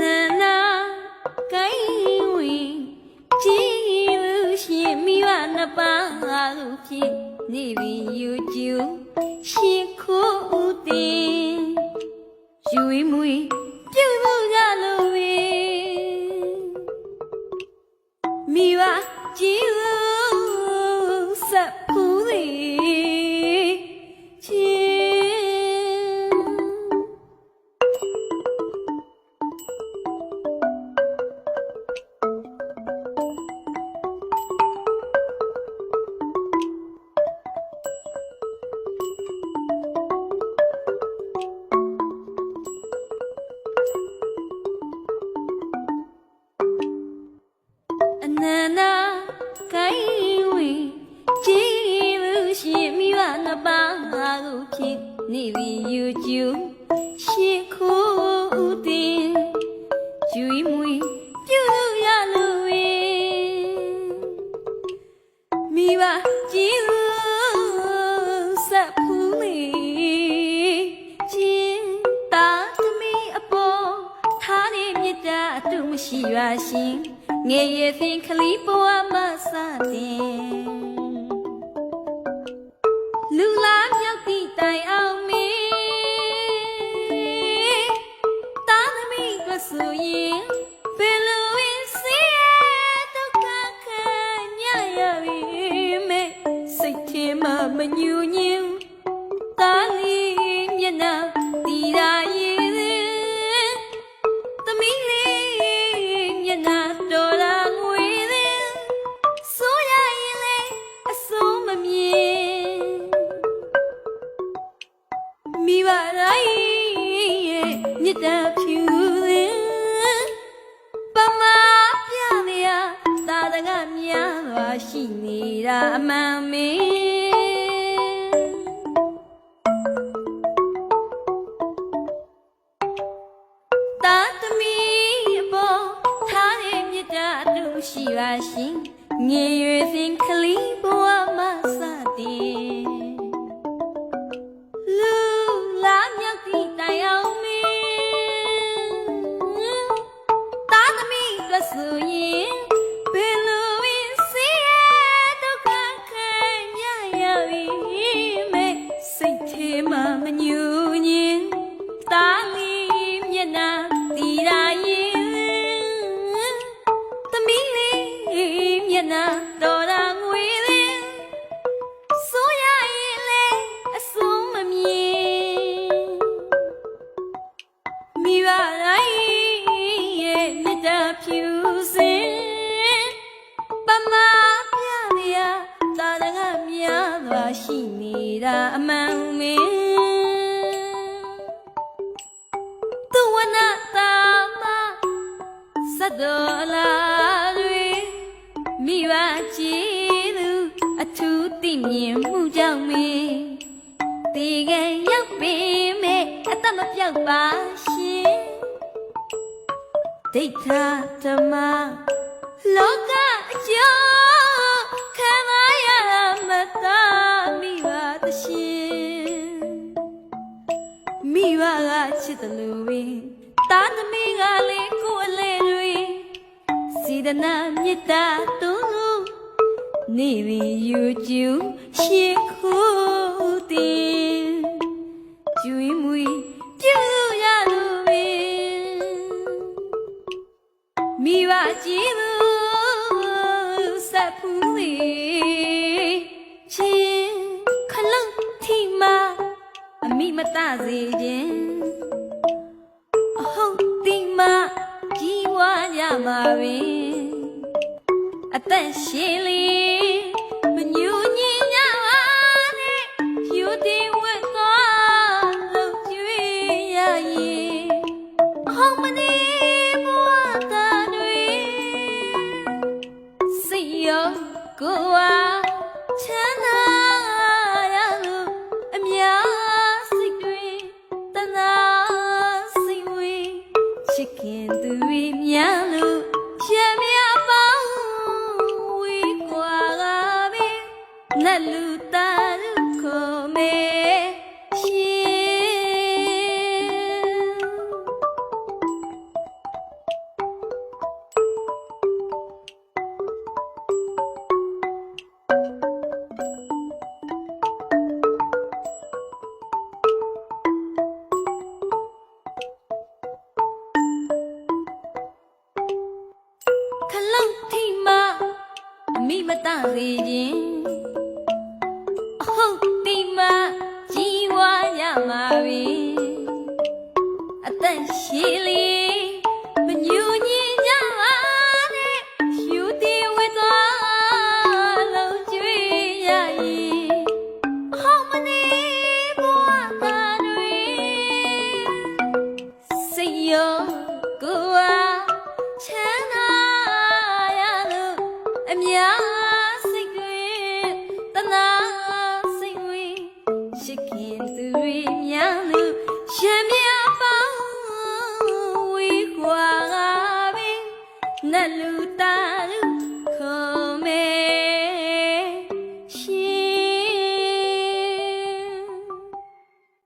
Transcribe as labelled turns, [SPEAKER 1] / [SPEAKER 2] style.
[SPEAKER 1] သနာကိုင်းဝင်ကြည်လူရှင်မိဝနှပါသူဖြစ်နေပြီယူကျူရှင်ခိုးဦးတင်ယူဝီမူပြုမှုကလိုဝေမိဝကြည်လူ နန္တကိုင်းဝေကြည်လို့ရှင်မိဘနှစ်ပါးကိုဖြစ်နေပြီယူကျူရှင်ခိုးဦးတင်ယူဤမွေပြုလို့ရလို့ဝေမိဘကြည်လို့ဆက်ဖူးလေချင်းတာသမီးအပေါ်ထားနေမြတ်တာအတူမရှိရရှင် ငယ်ရဖင်ကလေးဘဝမှာစတင်လူလာမြောက်တိတိုင်အောင်မီတာသမီးကဆိုရင်ဘယ်လိုဝင်စီရဒုက္ခခံညရပြီမေစိတ်ထဲမှာမညူ ရဲ့မြတ်တာဖြူလေးပမာပြနေရသာတကများပါရှိနေတာအမှန်မင်းတာသမီးအပေါ်ထားတဲ့မြတ်တာအတူရှိပါရှင်ငယ်ရွယ်စဉ်ကလေး မိဘတိုင်းရဲ့မြတ်တာဖြူစင်ပမာပြလျာသာရကများစွာရှိနေတာအမှန်မင်းသူဝနာတာမစတ်တော်လာတွေမိဘကြည်သူအထူးသိမြင်မှုကြောင့်မင်းတေကံရောက်ပေမဲ့အသက်မပြောက်ပါရှင် ဒိဋ္ဌဓမ္မလောကအကျိုးခံမရမသာမိပါတရှင်မိဘကချစ်တယ်လို့ပင်တာသမီးကလည်းကိုယ်အလဲတွေစေတနာမေတ္တာတူနေပြီယူကျူရှေခိုးတင် ကြည်ဘူးဆက်ဖူးလေချင်းခလုံးထိမအမိမတစေခြင်းအဟုတ်တိမကြီးဝါကြမှာပင်အသက်ရှင်လေမညူ စိတ်ရောကိုယ် တန့်စေခြင်းအဟုတ်ဒီမှာကြီးဝါရမှာပြီအသက်ရှည်လေး နတ်လူတာ